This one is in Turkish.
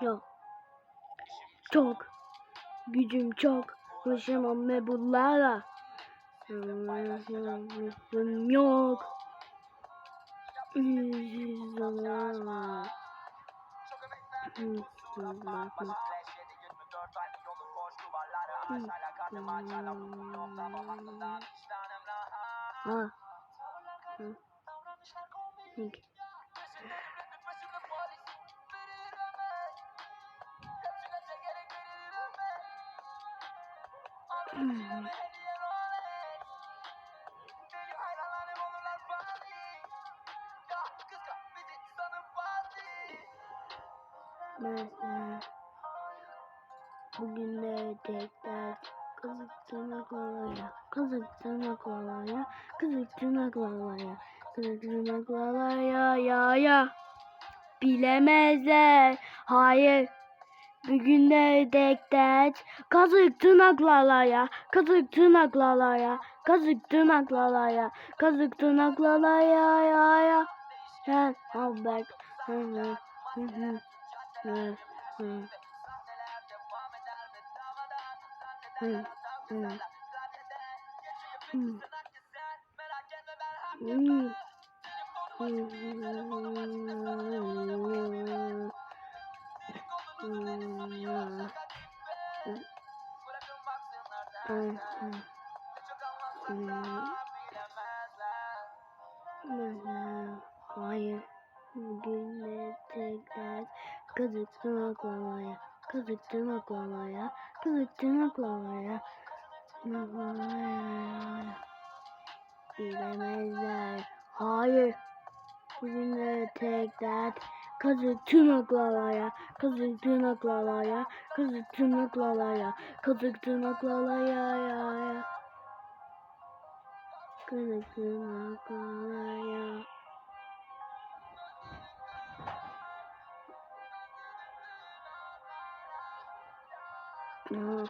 Yok. Çok. Gücüm çok. Ulaşamam ve bunlara. Yok. Ha. Hı. Hmm. Mesela bugünlere tekrar kızık tırnaklaraya, kızık tırnaklaraya, kızık tırnaklaraya, kızık tırnaklaraya ya ya. Bilemezler, hayır. Bugünlere tekrar kazık tırnaklaraya, kazık tırnaklaraya, kazık tırnaklaraya, kazık tırnaklaraya ya ya. Sen al bak. Hmm. Hayır. Bugünle tekrar kızık tırnaklamaya, kızık tırnaklamaya, kızık tırnaklamaya. Bilemezler. Hayır. Bugünle tekrar kazık tırnaklamaya, kazık tırnaklamaya, kazık tırnaklamaya, kazık tırnaklamaya ya ya. Kazık tırnaklamaya. Ya.